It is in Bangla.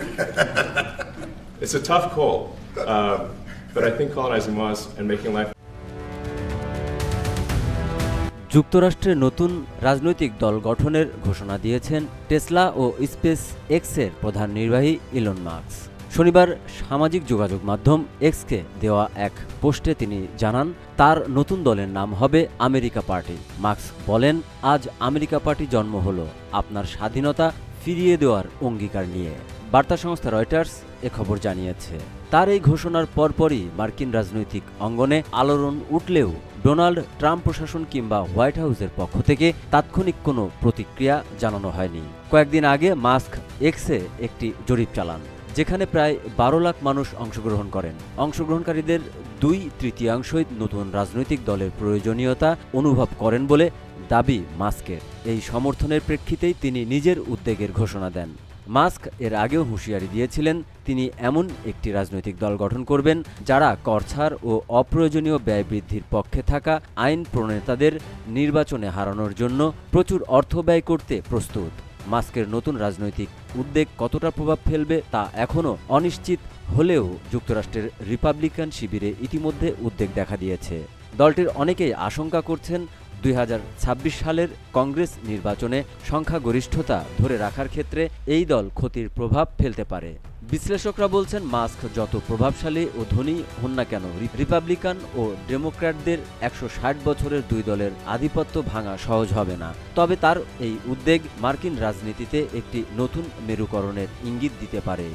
It's a tough call, uh, but I think colonizing Mars and making life যুক্তরাষ্ট্রের নতুন রাজনৈতিক দল গঠনের ঘোষণা দিয়েছেন টেসলা ও স্পেস এক্সের প্রধান নির্বাহী ইলন মার্কস শনিবার সামাজিক যোগাযোগ মাধ্যম এক্সকে দেওয়া এক পোস্টে তিনি জানান তার নতুন দলের নাম হবে আমেরিকা পার্টি। মার্কস বলেন আজ আমেরিকা পার্টি জন্ম হলো। আপনার স্বাধীনতা ফিরিয়ে দেওয়ার অঙ্গীকার নিয়ে। বার্তা সংস্থা রয়টার্স এ খবর জানিয়েছে। তার এই ঘোষণার পরপরই মার্কিন রাজনৈতিক অঙ্গনে আলোড়ন উঠলেও ডোনাল্ড ট্রাম্প প্রশাসন কিংবা হোয়াইট হাউসের পক্ষ থেকে তাৎক্ষণিক কোনো প্রতিক্রিয়া জানানো হয়নি। কয়েকদিন আগে মাস্ক এক্সে একটি জরিপ চালান, যেখানে প্রায় বারো লাখ মানুষ অংশগ্রহণ করেন। অংশগ্রহণকারীদের দুই তৃতীয়াংশই নতুন রাজনৈতিক দলের প্রয়োজনীয়তা অনুভব করেন বলে দাবি মাস্কের। এই সমর্থনের প্রেক্ষিতেই তিনি নিজের উদ্বেগের ঘোষণা দেন। মাস্ক এর আগেও হুঁশিয়ারি দিয়েছিলেন, তিনি এমন একটি রাজনৈতিক দল গঠন করবেন যারা করছাড় ও অপ্রয়োজনীয় ব্যয় বৃদ্ধির পক্ষে থাকা আইন প্রণেতাদের নির্বাচনে হারানোর জন্য প্রচুর অর্থ ব্যয় করতে প্রস্তুত। মাস্কের নতুন রাজনৈতিক উদ্বেগ কতটা প্রভাব ফেলবে তা এখনও অনিশ্চিত হলেও যুক্তরাষ্ট্রের রিপাবলিকান শিবিরে ইতিমধ্যে উদ্বেগ দেখা দিয়েছে। দলটির অনেকেই আশঙ্কা করছেন দুই হাজার ছাব্বিশ সালের কংগ্রেস নির্বাচনে সংখ্যাগরিষ্ঠতা ধরে রাখার ক্ষেত্রে এই দল ক্ষতির প্রভাব ফেলতে পারে। বিশ্লেষকরা বলছেন, মাস্ক যত প্রভাবশালী ও ধনী হন না কেন রিপাবলিকান ও ডেমোক্র্যাটদের একশো ষাট বছরের দুই দলের আধিপত্য ভাঙা সহজ হবে না। তবে তার এই উদ্বেগ মার্কিন রাজনীতিতে একটি নতুন মেরুকরণের ইঙ্গিত দিতে পারে।